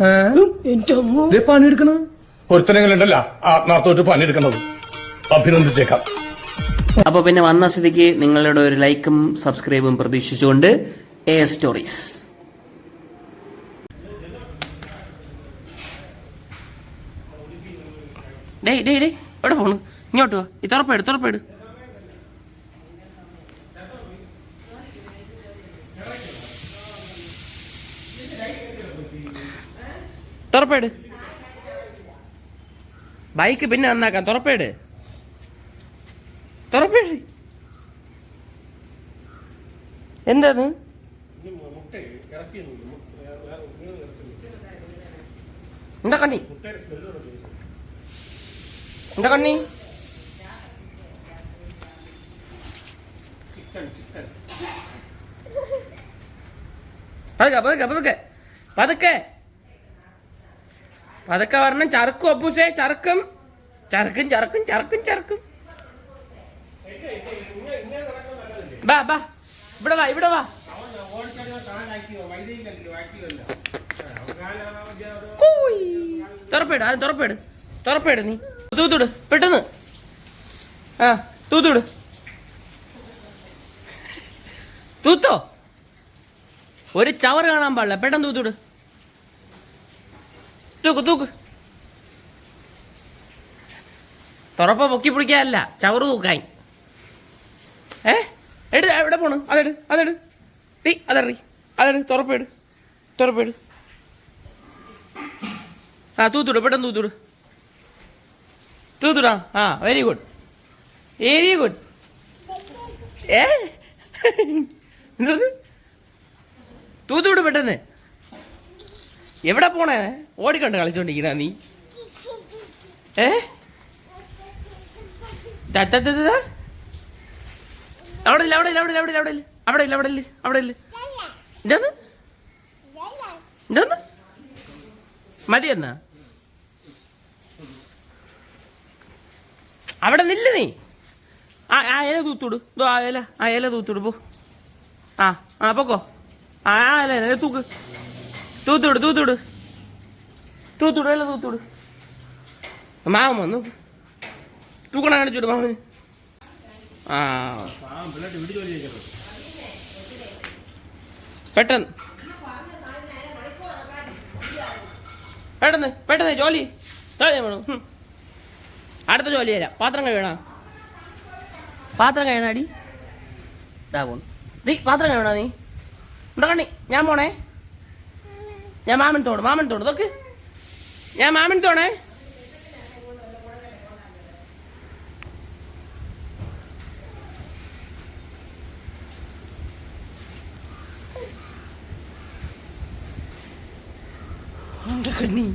ദേ പണിയെടുക്കണത്? ഒരുത്തനെങ്കിലുണ്ടല്ല ആത്മാർത്ഥമായിട്ട് പണിയെടുക്കണത്. അഭിനന്ദിച്ചേക്കാം. അപ്പോൾ പിന്നെ വന്ന സ്ഥിതിക്ക് നിങ്ങളുടെ ഒരു ലൈക്കും സബ്സ്ക്രൈബും പ്രതീക്ഷിച്ചുകൊണ്ട് എ സ്റ്റോറീസ് ഡേയ് ഡേയ് ഡേയ് എവിടെ പോണു? ഇങ്ങോട്ട് വാ. ഈ തുറപ്പേട് തുറപ്പേട് തുറപ്പേട്. ബൈക്ക് പിന്നെ നന്നാക്കാം. തുറപ്പേട്. തുറപ്പേട്. എന്താത്? എന്താ കണ്ണി? എന്താ കണ്ണി? പതുക്കെ പതുക്കെ പതുക്കെ. പതുക്കെ. പതുക്കെ പറഞ്ഞ ചറുക്കും അപ്പൂസേ ചറുക്കും. ചറുക്കും ചറുക്കും ചറുക്കും ചറുക്കും. ബാ ബാ. ഇവിടെ വാ ഇവിടെ വാ. തുറപ്പേട് അത് തുറപ്പേട്. തുറപ്പേട് നീ. തൂത്തുട് പെട്ടെന്ന്. ആ തൂത്തുട് തൂത്തോ? ഒരു ചവർ കാണാൻ പാടില്ല. പെട്ടെന്ന് തൂത്തുട് തൂക്ക് തൂക്ക്. തുറപ്പ പൊക്കി പിടിക്കാനല്ല ചവറ് തൂക്കായി. ഏ? എടു എവിടെ പോണു? അതെടു അതെടു. ടീ അതെറി. അതെടു തുറപ്പേട് തുറപ്പേട് ആ തൂത്തുടു പെട്ടെന്ന് തൂത്തുടു. തൂത്തുടാ? ആ വെരി ഗുഡ് വെരി ഗുഡ് ഏ? തൂത്തുവിട് പെട്ടെന്ന്. എവിടെ പോണേ? ഓടിക്കൊണ്ട് കളിച്ചോണ്ടിരിക്കണ നീ. ഏ? അവിടെ ഇല്ല അവിടെ ഇല്ല അവിടെ ഇല്ല അവിടെ ഇല്ല അവിടെ ഇല്ല അവിടെ ഇല്ല അവിടെ ഇല്ല ഇതെന്ന് ഇതെന്ന് മതി എന്നാ. അവിടെ നില്ല നീ. ആ ആ ഇല തൂത്തുവിട്. ഇതോ ആ ഇല ആ ഇല തൂത്തുവിട്. പോ. ആ ആ പൊക്കോ. ആ ആ ഇല തൂക്ക്. തൂത്തുവിട് തൂത്തുവിട്. തൂത്തുവിട് അല്ല തൂത്തുവിട്. മാവൻ വന്നു. തൂക്കണ കാണിച്ചുവിട് മാവന് ആ. പെട്ടെന്ന്. പെട്ടെന്ന് പെട്ടെന്ന് ജോലി. ജോലി വേണം അടുത്ത ജോലി തരാം. പാത്രം കഴിയണ പാത്രം കഴിയണാടി ഇതാ പോണു. നീ പാത്രം കഴിയണ നീ? ഇവിടെ കണ്ണി. ഞാൻ പോണേ. ഞാൻ മാമൻ തോട് മാമൻ തോട് നോക്ക്. ഞാൻ മാമൻ തോണേ കണ്ണി